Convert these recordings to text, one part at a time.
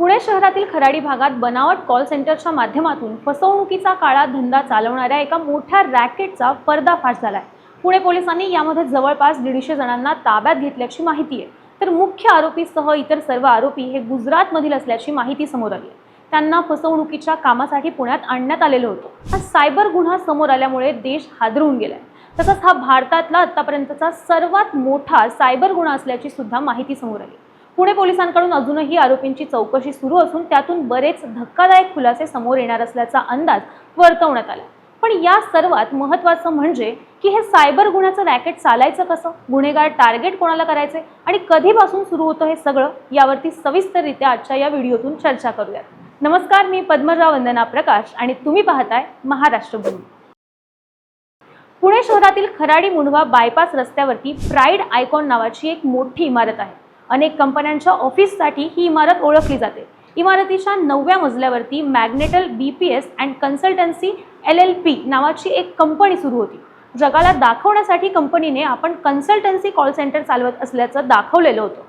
पुणे शहरातील खराडी भागात बनावट कॉल सेंटरच्या माध्यमातून फसवणुकीचा काळा धंदा चालवणाऱ्या एका मोठ्या रॅकेटचा पर्दाफाश झालाय. पुणे पोलिसांनी यामध्ये जवळपास दीडशे जणांना ताब्यात घेतल्याची माहिती आहे. तर मुख्य आरोपीसह इतर सर्व आरोपी हे गुजरातमधील असल्याची माहिती समोर आली आहे. त्यांना फसवणुकीच्या कामासाठी पुण्यात आणण्यात आलेलं होतं. हा सायबर गुन्हा समोर आल्यामुळे देश हादरवून गेलाय. तसंच हा भारतातला आतापर्यंतचा सर्वात मोठा सायबर गुन्हा असल्याची सुद्धा माहिती समोर आली पुणे पोलिसांकडून अजूनही आरोपींची चौकशी सुरू असून त्यातून बरेच धक्कादायक खुलासे समोर येणार असल्याचा अंदाज वर्तवण्यात आला. पण या सर्वात महत्त्वाचं म्हणजे की हे सायबर गुन्ह्याचं रॅकेट चालायचं कसं? गुन्हेगार टार्गेट कोणाला करायचे? आणि कधीपासून सुरू होतं हे सगळं? यावरती सविस्तररित्या आजच्या या व्हिडिओतून चर्चा करूयात. नमस्कार मी पद्मजा वंदना प्रकाश आणि तुम्ही पाहताय महाराष्ट्र भूमी. पुणे शहरातील खराडी मुंढवा बायपास रस्त्यावरती प्राईड आयकॉन नावाची एक मोठी इमारत आहे. अनेक कंपन्यांच्या ऑफिससाठी ही इमारत ओळखली जाते. इमारतीच्या नवव्या मजल्यावरती Magnetel B P S and consultancy L L P नावाची एक कंपनी सुरू होती. जगाला दाखवण्यासाठी कंपनीने आपण कन्सल्टन्सी कॉल सेंटर चालवत असल्याचं दाखवलेलं होतं.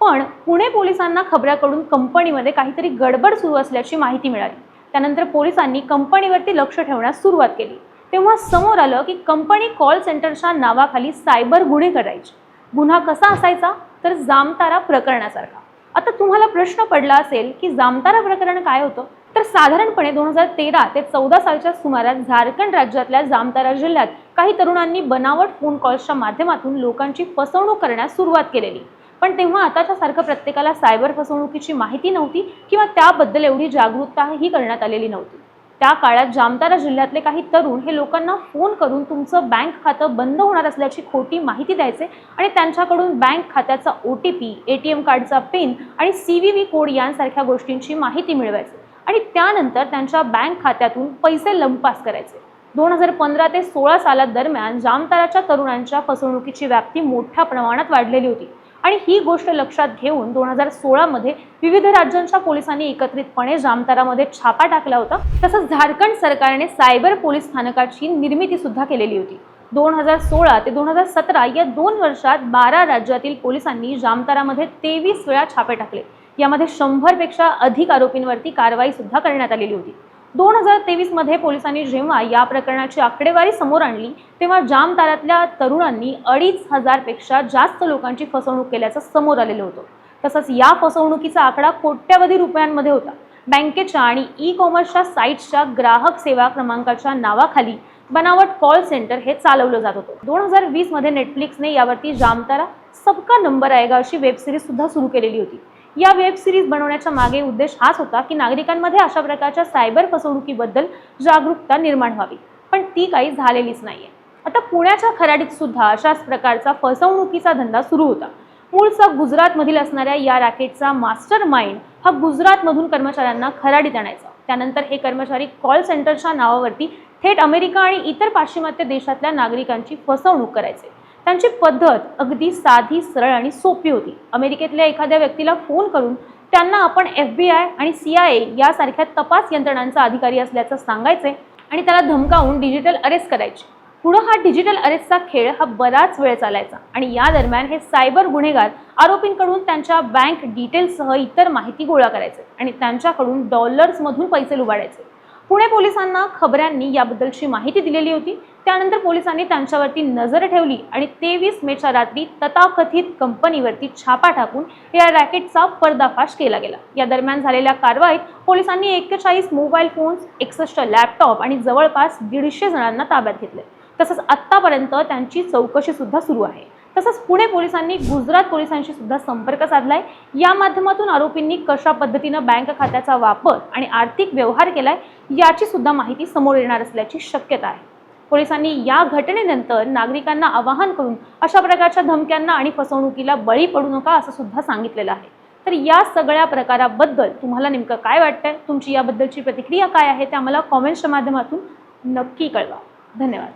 पण पुणे पोलिसांना खबऱ्याकडून कंपनीमध्ये काहीतरी गडबड सुरू असल्याची माहिती मिळाली. त्यानंतर पोलिसांनी कंपनीवरती लक्ष ठेवण्यास सुरुवात केली. तेव्हा समोर आलं की कंपनी कॉल सेंटरच्या नावाखाली सायबर गुन्हे करायचे. गुन्हा कसा असायचा? तर जामतारा प्रकरणासारखा. आता तुम्हाला प्रश्न पडला असेल की जामतारा प्रकरण काय होतं? तर साधारणपणे दोन हजार तेरा ते चौदा सालच्या सुमारास झारखंड राज्यातल्या जामतारा जिल्ह्यात काही तरुणांनी बनावट फोन कॉल्सच्या माध्यमातून लोकांची फसवणूक करण्यास सुरुवात केलेली. पण तेव्हा आताच्या सारखं प्रत्येकाला सायबर फसवणुकीची माहिती नव्हती किंवा त्याबद्दल एवढी जागरूकताही करण्यात आलेली नव्हती. त्या काळात जामतारा जिल्ह्यातले काही तरुण हे लोकांना फोन करून तुमचं बँक खातं बंद होणार असल्याची खोटी माहिती द्यायचे आणि त्यांच्याकडून बँक खात्याचा O T P A T M कार्डचा पिन आणि सी व्ही व्ही कोड यांसारख्या गोष्टींची माहिती मिळवायचे आणि त्यानंतर त्यांच्या बँक खात्यातून पैसे लंपास करायचे. दोन हजार पंधरा ते सोळा सालादरम्यान जामताराच्या तरुणांच्या फसवणुकीची व्याप्ती मोठ्या प्रमाणात वाढलेली होती. आणि ही गोष्ट लक्षात घेऊन दोन हजार सोळामध्ये विविध राज्यांच्या पोलिसांनी एकत्रितपणे जामतारामध्ये छापा टाकला होता. तसंच झारखंड सरकारने सायबर पोलीस स्थानकाची निर्मिती सुद्धा केलेली होती. दोन हजार सोळा ते दोन हजार सतरा या दोन वर्षात बारा राज्यातील पोलिसांनी जामतारामध्ये तेवीस वेळा छापे टाकले. यामध्ये शंभरपेक्षा अधिक आरोपींवरती कारवाई सुद्धा करण्यात आलेली होती. दोन हजार तेवीसमध्ये पोलिसांनी जेव्हा या प्रकरणाची आकडेवारी समोर आणली तेव्हा जामतारातल्या तरुणांनी अडीच हजारपेक्षा जास्त लोकांची फसवणूक केल्याचं समोर आलेलं होतं. तसंच या फसवणुकीचा आकडा कोट्यवधी रुपयांमध्ये होता. बँकेच्या आणि ई कॉमर्सच्या साईट्सच्या ग्राहक सेवा क्रमांकाच्या नावाखाली बनावट कॉल सेंटर हे चालवलं जात होतं. दोन हजार वीसमध्ये नेटफ्लिक्सने यावरती जामतारा सबका नंबर आएगा अशी वेब सिरीज सुद्धा सुरू केलेली होती. या वेब सिरीज बनवण्याच्या मागे उद्देश हाच होता की नागरिकांमध्ये अशा प्रकारच्या सायबर फसवणुकीबद्दल जागरूकता निर्माण व्हावी. पण ती काही झालेलीच नाहीये. आता पुण्याच्या खराडीत सुद्धा अशाच प्रकारचा फसवणुकीचा धंदा सुरू होता. मूळचा गुजरातमधील असणाऱ्या या रॅकेटचा मास्टर माइंड हा गुजरातमधून कर्मचाऱ्यांना खराडीत आणायचा. त्यानंतर हे कर्मचारी कॉल सेंटरच्या नावावरती थेट अमेरिका आणि इतर पाश्चिमात्य देशातल्या नागरिकांची फसवणूक करायचे. त्यांची पद्धत अगदी साधी सरळ आणि सोपी होती. अमेरिकेतल्या एखाद्या व्यक्तीला फोन करून त्यांना आपण एफ बी आय आणि सी आय ए यासारख्या तपास यंत्रणांचा अधिकारी असल्याचं सांगायचे आणि त्याला धमकावून डिजिटल अरेस्ट करायचे. पुढं हा डिजिटल अरेस्टचा खेळ हा बराच वेळ चालायचा आणि या दरम्यान हे सायबर गुन्हेगार आरोपींकडून त्यांच्या बँक डिटेल्ससह इतर माहिती गोळा करायचे आणि त्यांच्याकडून डॉलर्समधून पैसे लुबाडायचे. पुणे पोलिसांना खबऱ्यांनी याबद्दलची माहिती दिलेली होती. त्यानंतर पोलिसांनी त्यांच्यावरती नजर ठेवली आणि तेवीस मेच्या रात्री तथाकथित कंपनीवरती छापा टाकून या रॅकेटचा पर्दाफाश केला गेला. या दरम्यान झालेल्या कारवाईत पोलिसांनी एक्केचाळीस मोबाईल फोन्स एकसष्ट लॅपटॉप आणि जवळपास दीडशे जणांना ताब्यात घेतले तसंच आत्तापर्यंत त्यांची चौकशी सुद्धा सुरू आहे. तसंच पुणे पोलिसांनी गुजरात पोलिसांशी सुद्धा संपर्क साधलाय. या माध्यमातून आरोपींनी कशा पद्धतीनं बँक खात्याचा वापर आणि आर्थिक व्यवहार केलाय याची सुद्धा माहिती समोर येणार असल्याची शक्यता आहे. पोलिसांनी या घटनेनंतर नागरिकांना आवाहन करून अशा प्रकारच्या धमक्यांना आणि फसवणुकीला बळी पडू नका असं सुद्धा सांगितलेलं आहे. तर या सगळ्या प्रकाराबद्दल तुम्हाला नेमकं काय वाटतंय? तुमची याबद्दलची प्रतिक्रिया काय आहे? ते आम्हाला कॉमेंट्सच्या माध्यमातून नक्की कळवा. धन्यवाद.